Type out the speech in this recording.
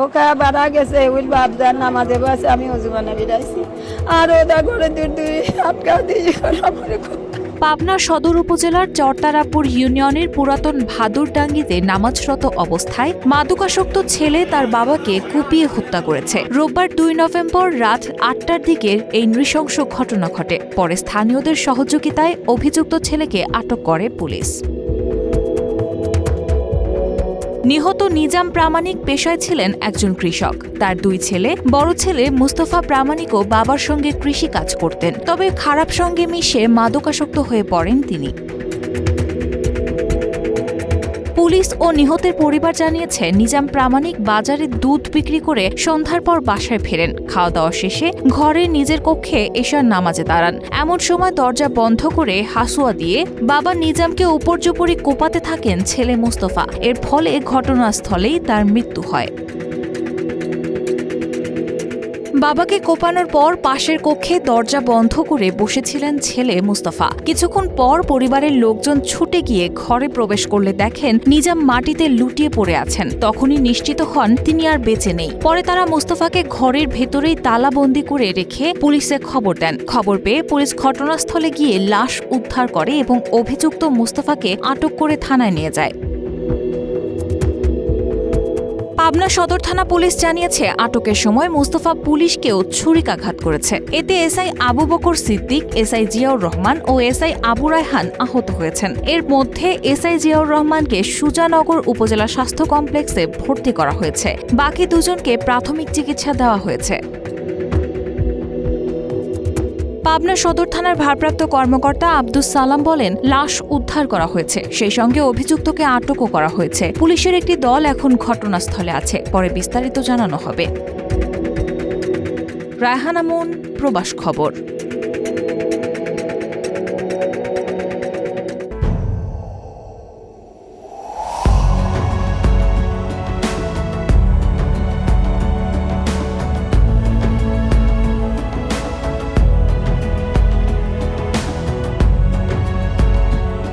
ও কা বাড়া গেছে উইল বাপদার নামাজে আমি আর ওটা দূর আটকা দিয়ে পাবনা সদর উপজেলার চরতারাপুর ইউনিয়নের পুরাতন ভাদুরডাঙ্গিতে নামাজরত অবস্থায় মাদকাসক্ত ছেলে তার বাবাকে কুপিয়ে হত্যা করেছে। রোববার দুই নভেম্বর রাত আটটার দিকের এই নৃশংস ঘটনা ঘটে। পরে স্থানীয়দের সহযোগিতায় অভিযুক্ত ছেলেকে আটক করে পুলিশ। নিহত নিজাম প্রামাণিক পেশায় ছিলেন একজন কৃষক। তার দুই ছেলে, বড় ছেলে মুস্তফা প্রামাণিকও বাবার সঙ্গে কৃষি কাজ করতেন। তবে খারাপ সঙ্গে মিশে মাদকাসক্ত হয়ে পড়েন তিনি। পুলিশ ও নিহতের পরিবার জানিয়েছে, নিজাম প্রামাণিক বাজারে দুধ বিক্রি করে সন্ধ্যার পর বাসায় ফেরেন। খাওয়া দাওয়া শেষে ঘরে নিজের কক্ষে এশার নামাজে দাঁড়ান। এমন সময় দরজা বন্ধ করে হাসুয়া দিয়ে, বাবা নিজামকে উপর্যুপরি কোপাতে থাকেন ছেলে মোস্তফা। এর ফলে ঘটনাস্থলেই তার মৃত্যু হয়। বাবাকে কোপানোর পর পাশের কক্ষে দরজা বন্ধ করে বসেছিলেন ছেলে মুস্তফা। কিছুক্ষণ পর পরিবারের লোকজন ছুটে গিয়ে ঘরে প্রবেশ করলে দেখেন নিজাম মাটিতে লুটিয়ে পড়ে আছেন। তখনই নিশ্চিত হন তিনি আর বেঁচে নেই। পরে তারা মুস্তফাকে ঘরের ভেতরেই তালাবন্দি করে রেখে পুলিশে খবর দেন। খবর পেয়ে পুলিশ ঘটনাস্থলে গিয়ে লাশ উদ্ধার করে এবং অভিযুক্ত মুস্তফাকে আটক করে থানায় নিয়ে যায়। পাবনা সদর থানা পুলিশ জানিয়েছে, আটকের সময় মোস্তফা পুলিশকেও ছুরিকাঘাত করেছে। এতে এসআই আবু বকর সিদ্দিক, এসআই জিয়াউর রহমান ও এসআই আবু রায়হান আহত হয়েছেন। এর মধ্যে এসআই জিয়াউর রহমানকে সুজানগর উপজেলা স্বাস্থ্য কমপ্লেক্সে ভর্তি করা হয়েছে। বাকি দুজনকে প্রাথমিক চিকিৎসা দেওয়া হয়েছে। পাবনা সদর থানার ভারপ্রাপ্ত কর্মকর্তা আব্দুস সালাম বলেন, লাশ উদ্ধার করা হয়েছে। সেই সঙ্গে অভিযুক্তকে আটকও করা হয়েছে। পুলিশের একটি দল এখন ঘটনাস্থলে আছে। পরে বিস্তারিত জানানো হবে। রায়হানামুন প্রবাস খবর।